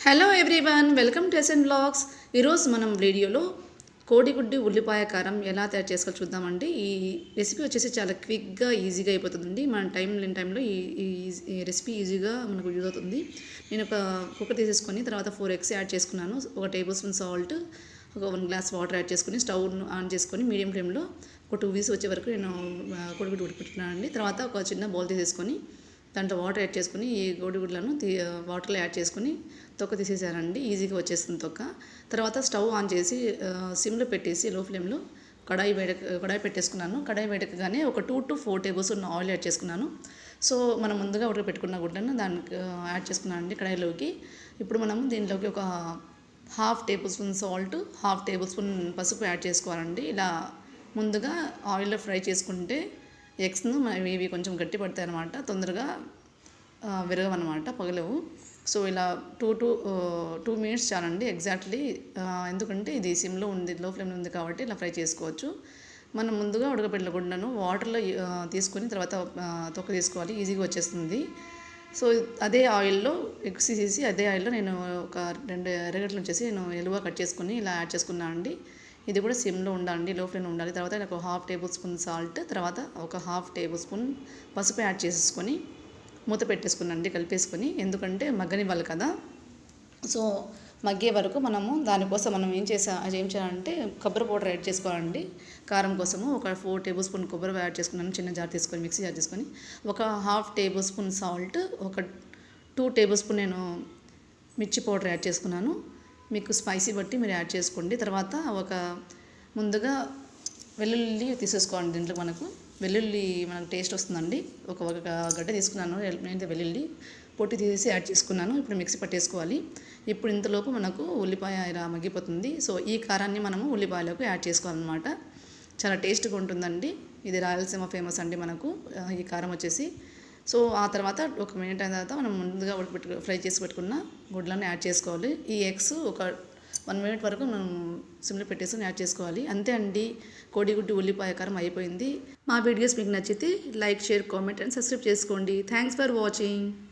Hello everyone welcome to S N blogs ఈరోజు మనం వీడియోలో కోడిగుడ్డి ఉల్లిపాయ కారం ఎలా తయారు చేసుకోవాలో చూద్దామండి. ఈ రెసిపీ వచ్చేసి చాలా క్విక్గా ఈజీగా అయిపోతుందండి. మన టైం లేని టైంలో ఈ రెసిపీ ఈజీగా మనకు యూజ్ అవుతుంది. నేను ఒక కుక్కర్ తీసేసుకొని తర్వాత ఫోర్ ఎగ్స్ యాడ్ చేసుకున్నాను. ఒక టేబుల్ స్పూన్ సాల్ట్ ఒక వన్ గ్లాస్ వాటర్ యాడ్ చేసుకొని స్టవ్ ఆన్ చేసుకొని మీడియం ఫ్లేమ్లో ఒక టూ వీస్ వచ్చే వరకు నేను ఆ, కోడిగుడ్డు అండి తర్వాత ఒక చిన్న బౌల్ తీసేసుకొని దాంట్లో వాటర్ యాడ్ చేసుకుని ఈ గోడిగుడ్లను తీ వాటర్లో యాడ్ చేసుకుని తొక్క తీసేసానండి ఈజీగా వచ్చేస్తుంది తొక్క. తర్వాత స్టవ్ ఆన్ చేసి సిమ్లో పెట్టేసి లో ఫ్లేమ్లో కడాయి వేడ కడాయి పెట్టేసుకున్నాను. కడాయి వేడకగానే ఒక టూ టు ఫోర్ టేబుల్స్ ఉన్న ఆయిల్ యాడ్ చేసుకున్నాను. సో మనం ముందుగా ఉడక పెట్టుకున్న గుడ్డను దానికి యాడ్ చేసుకున్నాను అండి కడాయిలోకి. ఇప్పుడు మనం దీనిలోకి ఒక half tablespoon salt half tablespoon పసుపు యాడ్ చేసుకోవాలండి. ఇలా ముందుగా ఆయిల్లో ఫ్రై చేసుకుంటే ఎగ్స్ను ఇవి కొంచెం గట్టి పడతాయి అనమాట తొందరగా విరగవన్నమాట పగలవు. సో ఇలా టూ టూ టూ మినిట్స్ చాలండి ఎగ్జాక్ట్లీ. ఎందుకంటే ఇది సిమ్లో ఉంది లో ఫ్లేమ్లో ఉంది కాబట్టి ఇలా ఫ్రై చేసుకోవచ్చు. మనం ముందుగా ఉడకబెట్టిన గుండను వాటర్లో తీసుకొని తర్వాత తొక్క తీసుకోవాలి ఈజీగా వచ్చేస్తుంది. సో అదే ఆయిల్లో ఎగ్స్ తీసేసి అదే ఆయిల్లో నేను ఒక రెండు ఎర్రగడ్డలు వచ్చేసి నేను ఎలువ కట్ చేసుకుని ఇలా యాడ్ చేసుకున్నాను అండి ఇది కూడా సిమ్లో ఉండాలండి లో ఫ్లేమ్లో ఉండాలి. తర్వాత ఒక హాఫ్ టేబుల్ స్పూన్ సాల్ట్ తర్వాత ఒక హాఫ్ టేబుల్ స్పూన్ పసుపు యాడ్ చేసేసుకొని మూత పెట్టేసుకున్నాండి కలిపేసుకొని. ఎందుకంటే మగ్గనివ్వాలి కదా. సో మగ్గే వరకు మనము దానికోసం మనం ఏం చేసా ఏం చేయాలంటే కొబ్బరి పౌడర్ యాడ్ చేసుకోవాలండి. కారం కోసము ఒక ఫోర్ టేబుల్ స్పూన్ కొబ్బరి యాడ్ చేసుకున్నాను చిన్న జార్ తీసుకొని మిక్సీ జార్ తీసుకొని. ఒక హాఫ్ టేబుల్ స్పూన్ సాల్ట్ ఒక టూ టేబుల్ స్పూన్ నేను మిర్చి పౌడర్ యాడ్ చేసుకున్నాను. మీకు స్పైసీ బట్టి మీరు యాడ్ చేసుకోండి. తర్వాత ఒక ముందుగా వెల్లుల్లి తీసేసుకోండి దీంట్లో మనకు. వెల్లుల్లి మనకు టేస్ట్ వస్తుందండి. ఒక ఒక గడ్డ తీసుకున్నాను. నేను వెల్లుల్లి పొట్టి తీసేసి యాడ్ చేసుకున్నాను. ఇప్పుడు మిక్సీ పట్టేసుకోవాలి. ఇప్పుడు ఇంతలోపు మనకు ఉల్లిపాయ ఇలా మగ్గిపోతుంది. సో ఈ కారాన్ని మనము ఉల్లిపాయలకు యాడ్ చేసుకోవాలన్నమాట. చాలా టేస్ట్గా ఉంటుందండి. ఇది రాయలసీమ ఫేమస్ అండి మనకు. ఈ కారం వచ్చేసి. సో ఆ తర్వాత ఒక మినిట్ అయిన తర్వాత మనం ముందుగా ఉడకబెట్టు ఫ్రై చేసి పెట్టుకున్న గుడ్లను యాడ్ చేసుకోవాలి. ఈ ఎగ్స్ ఒక వన్ మినిట్ వరకు మనం సిమ్లో పెట్టేసుకొని యాడ్ చేసుకోవాలి. అంతే అండి. కోడిగుడ్డు ఉల్లిపాయ కారం అయిపోయింది. మా వీడియోస్ మీకు నచ్చితే like share comment and subscribe చేసుకోండి. Thanks for watching.